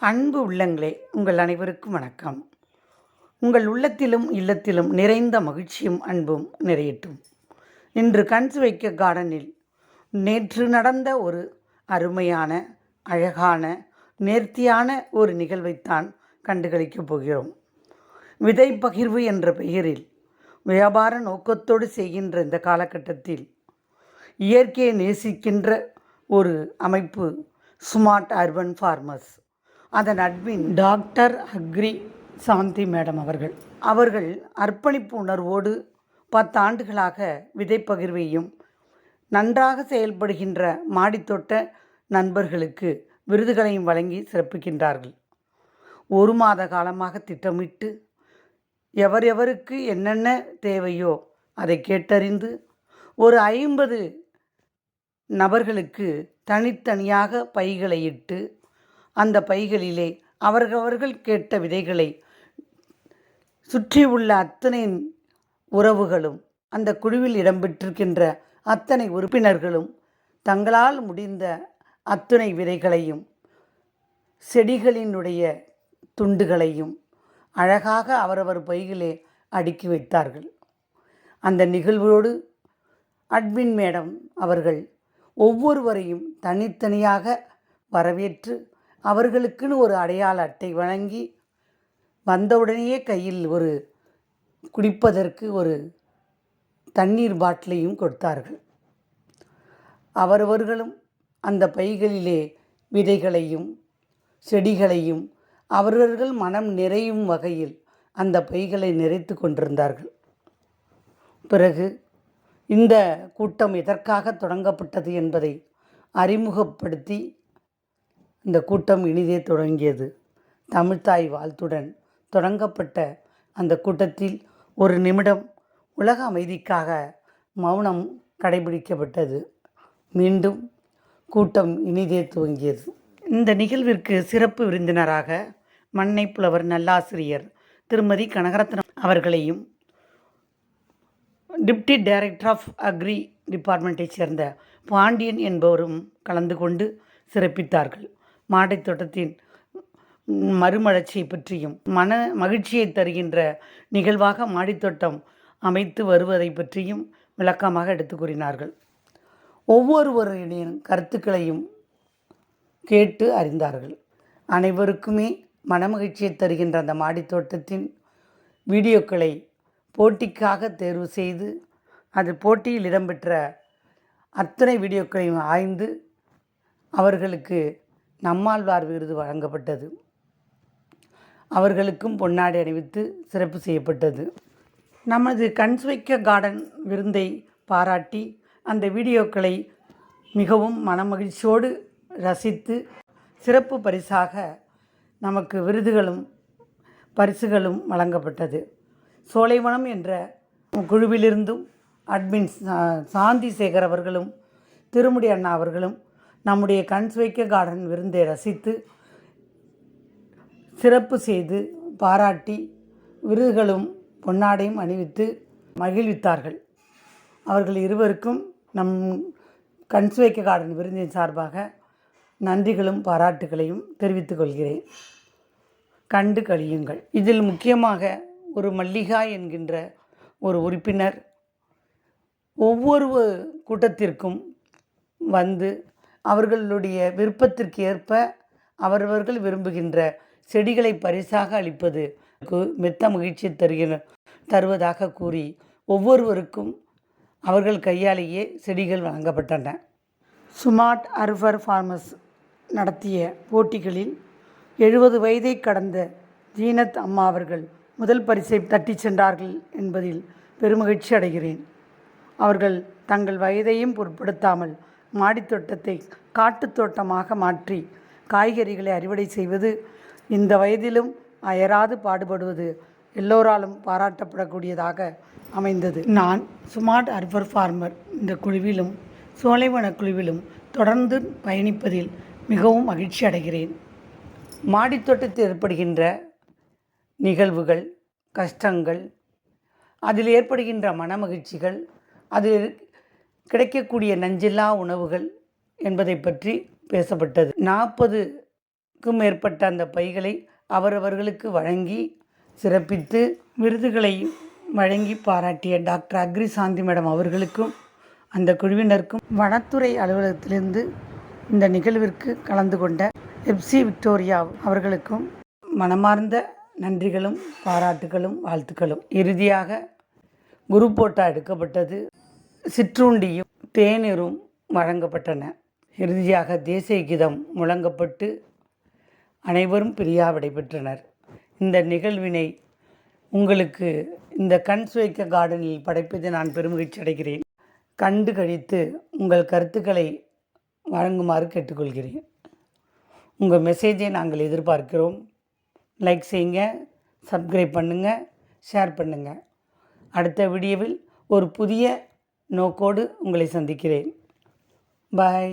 அன்பு உள்ளங்களே உங்கள் அனைவருக்கும் வணக்கம். உங்கள் உள்ளத்திலும் இல்லத்திலும் நிறைந்த மகிழ்ச்சியும் அன்பும் நிறையட்டும். இன்று கன்ஸ் வைக்க கார்டனில் நேற்று நடந்த ஒரு அருமையான அழகான நேர்த்தியான ஒரு நிகழ்வைத்தான் கண்டுகளிக்கப் போகிறோம். விதை பகிர்வு என்ற பெயரில் வியாபார நோக்கத்தோடு செய்கின்ற இந்த காலகட்டத்தில் இயற்கையை நேசிக்கின்ற ஒரு அமைப்பு ஸ்மார்ட் அர்பன் ஃபார்மர்ஸ் அதன் admin doctor agri Shanthi madam அவர்கள். அவர்கள் அர்ப்பணிப்பு உணர்வோடு பத்தாண்டுகளாக விதைப்பகிர்வையும் நன்றாக செயல்படுகின்ற மாடித்தோட்ட நண்பர்களுக்கு விருதுகளையும் வழங்கி சிறப்பிக்கின்றார்கள். ஒரு மாத காலமாக திட்டமிட்டு எவர் எவருக்கு என்னென்ன தேவையோ அதை கேட்டறிந்து ஒரு ஐம்பது நபர்களுக்கு தனித்தனியாக பைகளை இட்டு அந்த பைகளிலே அவர்களவர்கள் கேட்ட விதைகளை சுற்றி உள்ள அத்தனை உறவுகளும் அந்த குழுவில் இடம்பெற்றிருக்கின்ற அத்தனை உறுப்பினர்களும் தங்களால் முடிந்த அத்தனை விதைகளையும் செடிகளினுடைய துண்டுகளையும் அழகாக அவரவர் பையிலே அடுக்கி வைத்தார்கள். அந்த நிகழ்வோடு அட்மின் மேடம் அவர்கள் ஒவ்வொருவரையும் தனித்தனியாக வரவேற்று அவர்களுக்குன்னு ஒரு அடையாள அட்டை வழங்கி வந்தவுடனேயே கையில் ஒரு குடிப்பதற்கு ஒரு தண்ணீர் பாட்டிலையும் கொடுத்தார்கள். அவரவர்களும் அந்த பைகளிலே விதைகளையும் செடிகளையும் அவரவர்கள் மனம் நிறையும் வகையில் அந்த பைகளை நிறைத்து கொண்டிருந்தார்கள். பிறகு இந்த கூட்டம் எதற்காக தொடங்கப்பட்டது என்பதை அறிமுகப்படுத்தி இந்த கூட்டம் இனிதே தொடங்கியது. தமிழ்த்தாய் வாழ்த்துடன் தொடங்கப்பட்ட அந்த கூட்டத்தில் ஒரு நிமிடம் உலக அமைதிக்காக மௌனம் கடைபிடிக்கப்பட்டது. மீண்டும் கூட்டம் இனிதே துவங்கியது. இந்த நிகழ்விற்கு சிறப்பு விருந்தினராக மண்ணை புலவர் நல்லாசிரியர் திருமதி கனகரத்னம் அவர்களையும் டிப்டி டைரக்டர் ஆஃப் அக்ரி டிபார்ட்மெண்ட்டைச் சேர்ந்த பாண்டியன் என்பவரும் கலந்து கொண்டு சிறப்பித்தார்கள். மாடைத் தோட்டத்தின் மறுமலர்ச்சியை பற்றியும் மன மகிழ்ச்சியை தருகின்ற நிகழ்வாக மாடித்தோட்டம் அமைத்து வருவதை பற்றியும் விளக்கமாக எடுத்து கூறினார்கள். ஒவ்வொருவரின் கருத்துக்களையும் கேட்டு அறிந்தார்கள். அனைவருக்குமே மனமகிழ்ச்சியை தருகின்ற அந்த மாடித்தோட்டத்தின் வீடியோக்களை போட்டிக்காக தேர்வு செய்து அது போட்டியில் இடம்பெற்ற அத்தனை வீடியோக்களையும் ஆய்ந்து அவர்களுக்கு நம்மாழ்வார் விருது வழங்கப்பட்டது. அவர்களுக்கும் பொன்னாடை அணிவித்து சிறப்பு செய்யப்பட்டது. நமது கண்ஸ்வைக்க கார்டன் விருந்தை பாராட்டி அந்த வீடியோக்களை மிகவும் மனமகிழ்ச்சியோடு ரசித்து சிறப்பு பரிசாக நமக்கு விருதுகளும் பரிசுகளும் வழங்கப்பட்டது. சோலைவனம் என்ற குழுவிலிருந்தும் அட்மின் சா- சாந்தி சேகர் அவர்களும் திருமுடி அண்ணா அவர்களும் நம்முடைய கண்ஸ்வைக்க கார்டன் விருந்தை ரசித்து சிறப்பு செய்து பாராட்டி விருதுகளும் பொன்னாடையும் அணிவித்து மகிழ்வித்தார்கள். அவர்கள் இருவருக்கும் நம் கண்ஸ்வைக்க கார்டன் விருந்தின் சார்பாக நன்றிகளும் பாராட்டுகளையும் தெரிவித்துக் கொள்கிறேன். கண்டு கழியுங்கள். இதில் முக்கியமாக ஒரு மல்லிகா என்கின்ற ஒரு உறுப்பினர் ஒவ்வொரு கூட்டத்திற்கும் வந்து அவர்களுடைய விருப்பத்திற்கு ஏற்ப அவரவர்கள் விரும்புகின்ற செடிகளை பரிசாக அளிப்பது கு- மெத்த மகிழ்ச்சி தருகிற தருவதாக கூறி ஒவ்வொருவருக்கும் அவர்கள் கையாலேயே செடிகள் வழங்கப்பட்டன. சுமார்ட் அர்பர் ஃபார்மர்ஸ் நடத்திய போட்டிகளில் எழுபது வயதை கடந்த ஜீனத் அம்மா அவர்கள் முதல் பரிசை தட்டிச் சென்றார்கள் என்பதில் பெருமகிழ்ச்சி அடைகிறேன். அவர்கள் தங்கள் வயதையும் பொருட்படுத்தாமல் மாடித்தோட்டத்தை காட்டுத் தோட்டமாக மாற்றி காய்கறிகளை அறுவடை செய்வது இந்த வயதிலும் அயராது பாடுபடுவது எல்லோராலும் பாராட்டப்படக்கூடியதாக அமைந்தது. நான் ஸ்மார்ட் அர்பர் ஃபார்மர். இந்த குழுவிலும் சோலைவன குழுவிலும் தொடர்ந்து பயணிப்பதில் மிகவும் மகிழ்ச்சி அடைகிறேன். மாடித்தோட்டத்தில் ஏற்படுகின்ற நிகழ்வுகள் கஷ்டங்கள் அதில் ஏற்படுகின்ற மனமகிழ்ச்சிகள் அதில் கிடைக்கக்கூடிய நஞ்சில்லா உணவுகள் என்பதை பற்றி பேசப்பட்டது. நாற்பதுக்கும் மேற்பட்ட அந்த பைகளை அவரவர்களுக்கு வழங்கி சிறப்பித்து விருதுகளை வழங்கி பாராட்டிய டாக்டர் அக்ரி சாந்தி மேடம் அவர்களுக்கும் அந்த குழுவினருக்கும் வனத்துறை அலுவலகத்திலிருந்து இந்த நிகழ்விற்கு கலந்து கொண்ட எப்சி விக்டோரியா அவர்களுக்கும் மனமார்ந்த நன்றிகளும் பாராட்டுகளும் வாழ்த்துக்களும். இறுதியாக குரு போட்டா எடுக்கப்பட்டது. சிற்றுண்டியும் தேநீரும் வழங்கப்பட்டன. இறுதியாக தேசிய கீதம் முழங்கப்பட்டு அனைவரும் பிரியா விடைபெற்றனர். இந்த நிகழ்வினை உங்களுக்கு இந்த கண் சுவைக்க கார்டனில் படைப்பதை நான் பெருமகிழ்ச்சி அடைகிறேன். கண்டு கழித்து உங்கள் கருத்துக்களை வழங்குமாறு கேட்டுக்கொள்கிறேன். உங்கள் மெசேஜை நாங்கள் எதிர்பார்க்கிறோம். லைக் செய்யுங்க சப்ஸ்கிரைப் பண்ணுங்கள் ஷேர் பண்ணுங்கள் அடுத்த வீடியோவில் ஒரு புதிய நோக்கோடு உங்களை சந்திக்கிறேன். பாய்